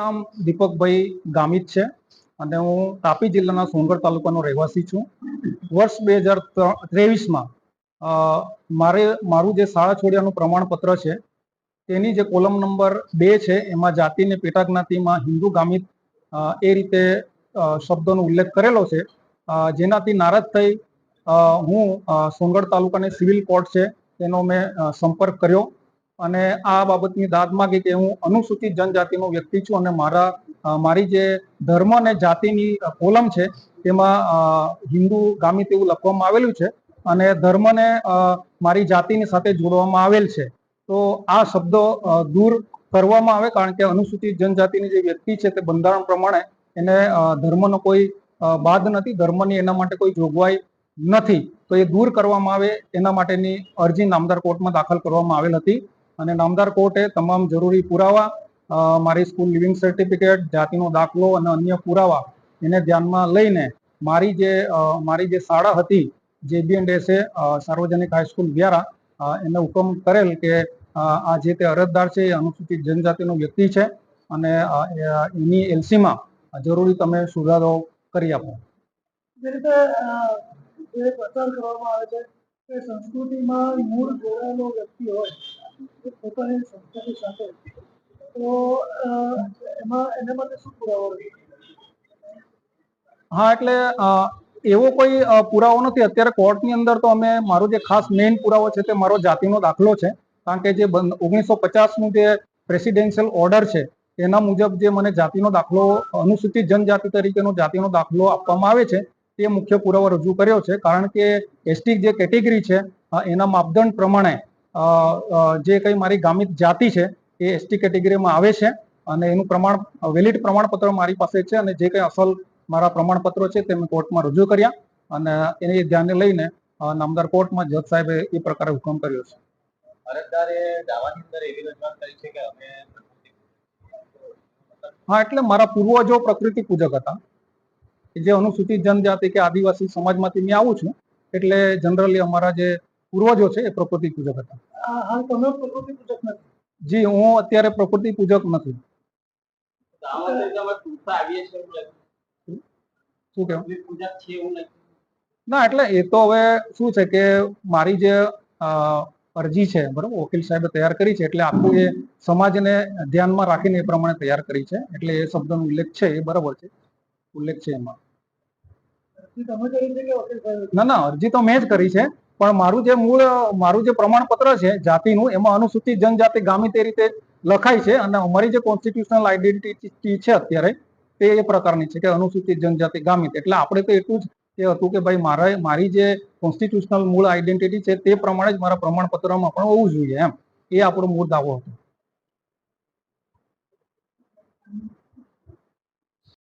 નામ દીપકભાઈ ગામિત છે અને હું તાપી જિલ્લાના સોનગઢ તાલુકાનો રહેવાસી છું. વર્ષ બે હજાર ત્રેવીસમાં મારે, મારું જે શાળા છોડ્યાનું પ્રમાણપત્ર છે, તેની જે કોલમ નંબર બે છે, એમાં જાતિને પેટા જ્ઞાતિમાં હિન્દુ ગામિત એ રીતે શબ્દોનો ઉલ્લેખ કરેલો છે. જેનાથી નારાજ થઈ હું સોનગઢ તાલુકાની સિવિલ કોર્ટ છે, તેનો મેં સંપર્ક કર્યો. અને આ બાબતની દાદ માગી કે હું અનુસૂચિત જનજાતિનો વ્યક્તિ છું અને મારા મારી જે ધર્મ અને જાતિની કોલમ છે, તેમાં હિન્દુ ગામિત એવું લખવામાં આવેલું છે અને ધર્મને મારી જાતિની સાથે જોડવામાં આવેલ છે. તો આ શબ્દો દૂર કરવામાં આવે કારણ કે અનુસૂચિત જનજાતિની જે વ્યક્તિ છે તે બંધારણ પ્રમાણે એને ધર્મનો કોઈ બાદ નથી, ધર્મની એના માટે કોઈ જોગવાઈ નથી. તો એ દૂર કરવામાં આવે, એના માટેની અરજી નામદાર કોર્ટમાં દાખલ કરવામાં આવેલ હતી. અને નામદાર કોર્ટે તમામ જરૂરી પુરાવા મારી સ્કૂલ લિવિંગ સર્ટિફિકેટ, જાતિનો દાખલો અને અન્ય પુરાવા એને ધ્યાનમાં લઈને મારી જે મારી જે શાળા હતી, જે બી એન્ડ એસે સાર્વજનિક હાઈસ્કૂલ વ્યારા એને હુકમ કરેલ કે આ જે તે અરજદાર છે એ અનુસૂચિત જનજાતિનો વ્યક્તિ છે અને એની એલસીમાં જરૂરી તમે સુધારો કરી આપો. કરવામાં આવે છે સંસ્કૃતિમાં મૂળ જોડાયેલો વ્યક્તિ હોય તો હા, એટલે એવો કોઈ પુરાવો નથી. અત્યારે કોર્ટની અંદર તો અમે, મારો જે ખાસ મેઇન પુરાવો છે તે મારો જાતિનો દાખલો છે. કારણ કે જે ઓગણીસો પચાસનું જે પ્રેસિડેન્શિયલ ઓર્ડર છે, એના મુજબ જે મને જાતિનો દાખલો, અનુસૂચિત જનજાતિ તરીકેનો જાતિનો દાખલો આપવામાં આવે છે, તે મુખ્ય પુરાવો રજૂ કર્યો છે. કારણ કે એસટી જે કેટેગરી છે એના માપદંડ પ્રમાણે જે કંઈ મારી ગામિત જાતિ છે એ એસટી કેટેગરીમાં આવે છે અને એનું પ્રમાણ વેલિડ પ્રમાણપત્ર મારી પાસે છે અને જે કંઈ અસલ મારા પ્રમાણપત્રો છે તે મેં કોર્ટમાં રજૂ કર્યા અને એને ધ્યાને લઈને નામદાર કોર્ટમાં જજ સાહેબે એ પ્રકારે હુકમ કર્યો છે. અરજદારે દાવાની અંદર એવી રજૂઆત કરી છે કે અમે હા એટલે મારા પૂર્વજો પ્રકૃતિ પૂજક હતા. જે અનુસૂચિત જનજાતિ કે આદિવાસી સમાજમાંથી મેં આવું છું એટલે જનરલી અમારા જે પૂર્વજો છે એ પ્રકૃતિ પૂજક હતા. જી હું અત્યારે પ્રકૃતિ પૂજક નથી. શું. ના એટલે એ તો હવે શું છે કે મારી જે અરજી છે બરોબર વકીલ સાહેબે તૈયાર કરી છે એટલે આખું એ સમાજને ધ્યાનમાં રાખીને એ પ્રમાણે તૈયાર કરી છે એટલે એ શબ્દનો ઉલ્લેખ છે એ બરાબર છે. ઉલ્લેખ છે એમાં? ના ના અરજી તો મેં જ કરી છે. પણ મારું જે મૂળ, મારું જે પ્રમાણપત્ર છે જાતિનું, એમાં અનુસૂચિત જનજાતિ ગામી તે રીતે લખાય છે અને અમારી જે કોન્સ્ટિટ્યુશનલ આઈડેન્ટિટી છે અત્યારે, તે એ પ્રકારની છે કે અનુસૂચિત જનજાતિ ગામિત એટલે આપણે તો એટલું જ કે હતું કે ભાઈ મારા, મારી જે કોન્સ્ટિટ્યુશનલ મૂળ આઈડેન્ટિટી છે તે પ્રમાણે જ મારા પ્રમાણપત્રમાં પણ હોવું જોઈએ એમ. એ આપણો મૂળ દાવો હતો.